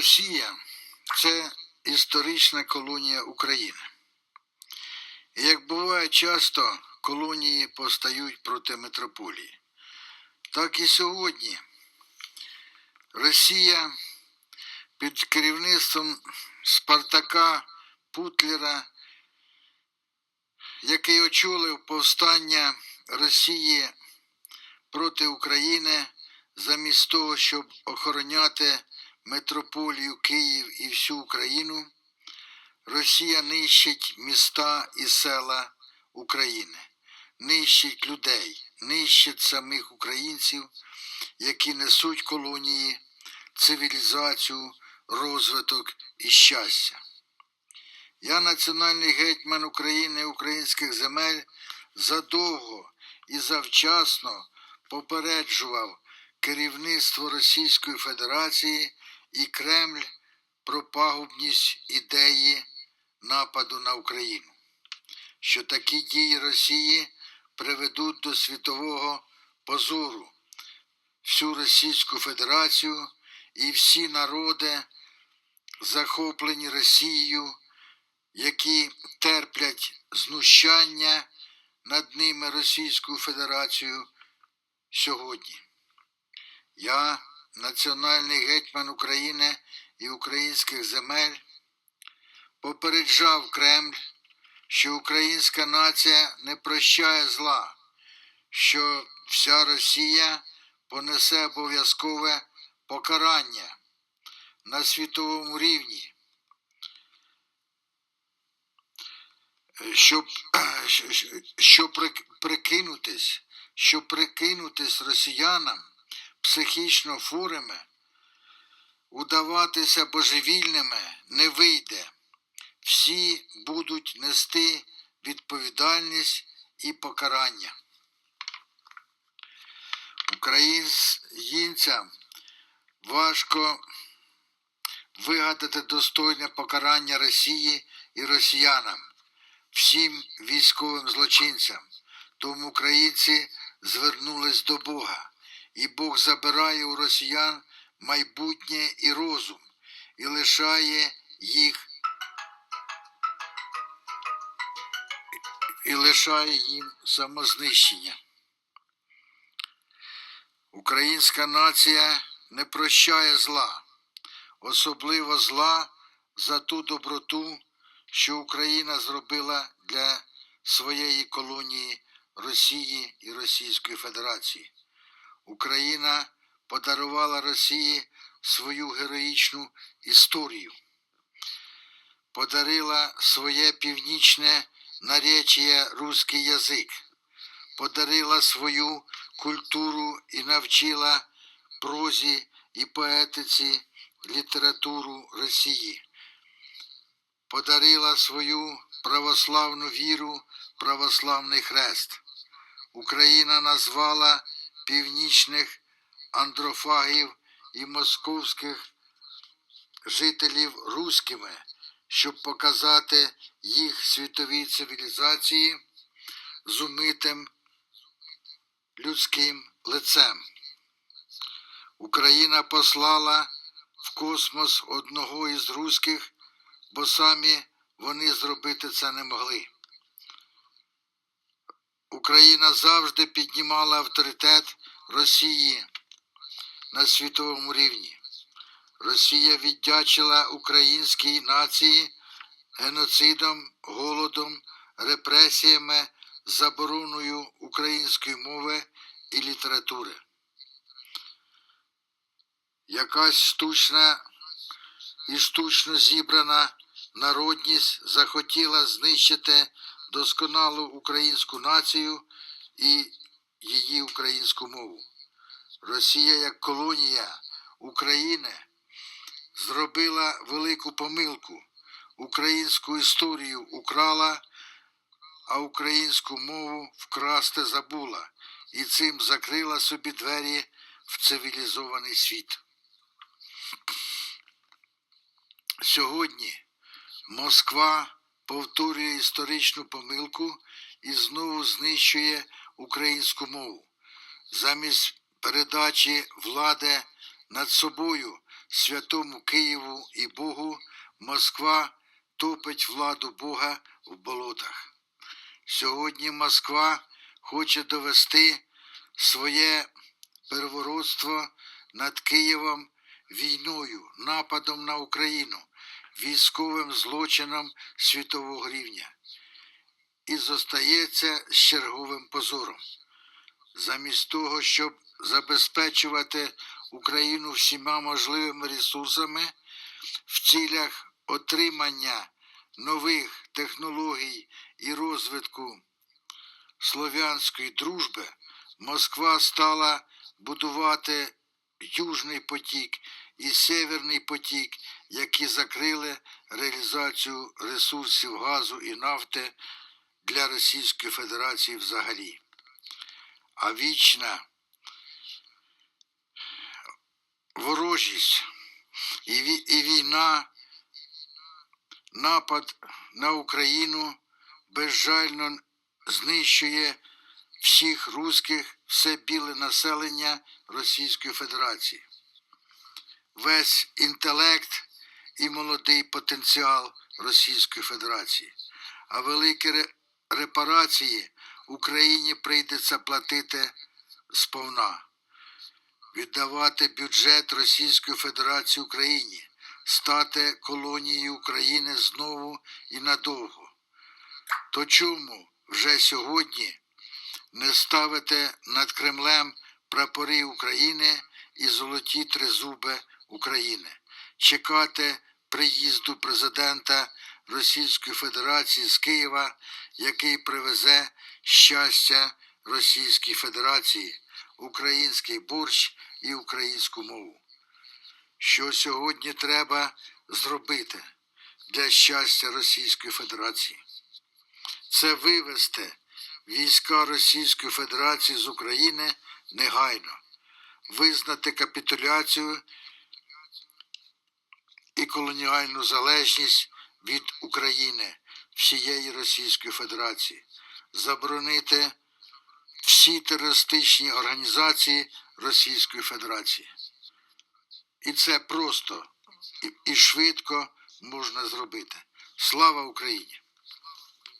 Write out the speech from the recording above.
Росія це історична колонія України. І як буває часто, колонії постають проти метрополії. Так і сьогодні Росія під керівництвом Спартака Путлера, який очолив повстання Росії проти України, замість того, щоб охороняти метрополію Київ і всю Україну, Росія нищить міста і села України, нищить людей, нищить самих українців, які несуть колонії, цивілізацію, розвиток і щастя. Я, національний гетьман України і українських земель, задовго і завчасно попереджував керівництво Російської Федерації і Кремль про пагубність ідеї нападу на Україну, що такі дії Росії приведуть до світового позору всю Російську Федерацію і всі народи, захоплені Росією, які терплять знущання над ними Російською Федерацією сьогодні. Я, національний гетьман України і українських земель, попереджав Кремль, що українська нація не прощає зла, що вся Росія понесе обов'язкове покарання на світовому рівні. Щоб, щоб прикинутись, щоб прикинутись росіянам психічно хворими, удаватися божевільними не вийде. Всі будуть нести відповідальність і покарання. Українцям важко вигадати достойне покарання Росії і росіянам, всім військовим злочинцям. Тому українці звернулись до Бога, і Бог забирає у росіян майбутнє і розум, і лишає їх і лишає їм самознищення. Українська нація не прощає зла, особливо зла за ту доброту, що Україна зробила для своєї колонії Росії і Російської Федерації. Україна подарувала Росії свою героїчну історію, подарила своє північне наречіє русський язик, подарила свою культуру і навчила прозі і поетиці літературу Росії, подарила свою православну віру, православний хрест. Україна назвала північних андрофагів і московських жителів руськими, щоб показати їх світовій цивілізації з умитим людським лицем. Україна послала в космос одного із руських, бо самі вони зробити це не могли. Україна завжди піднімала авторитет Росії на світовому рівні. Росія віддячила українській нації геноцидом, голодом, репресіями, забороною української мови і літератури. Якась штучна і штучно зібрана народність захотіла знищити досконалу українську націю і її українську мову. Росія як колонія України зробила велику помилку. Українську історію украла, а українську мову вкрасти забула і цим закрила собі двері в цивілізований світ. Сьогодні Москва повторює історичну помилку і знову знищує українську мову. Замість передачі влади над собою святому Києву і Богу, Москва топить владу Бога в болотах. Сьогодні Москва хоче довести своє первородство над Києвом війною, нападом на Україну, військовим злочином світового рівня і зостається з черговим позором. Замість того, щоб забезпечувати Україну всіма можливими ресурсами в цілях отримання нових технологій і розвитку слов'янської дружби, Москва стала будувати Южний потік і Северний потік, які закрили реалізацію ресурсів газу і нафти для Російської Федерації взагалі. А вічна ворожість і, війна, напад на Україну безжально знищує всіх русських, все біле населення Російської Федерації. Весь інтелект і молодий потенціал Російської Федерації. А великі репарації Україні прийдеться платити сповна. Віддавати бюджет Російської Федерації Україні, стати колонією України знову і надовго. То чому вже сьогодні не ставити над Кремлем прапори України і золоті тризуби України, чекати приїзду президента Російської Федерації з Києва, який привезе щастя Російській Федерації, український борщ і українську мову. Що сьогодні треба зробити для щастя Російської Федерації? Це вивести війська Російської Федерації з України негайно, визнати капітуляцію і колоніальну залежність від України всієї Російської Федерації, заборонити всі терористичні організації Російської Федерації. І це просто і, швидко можна зробити. Слава Україні!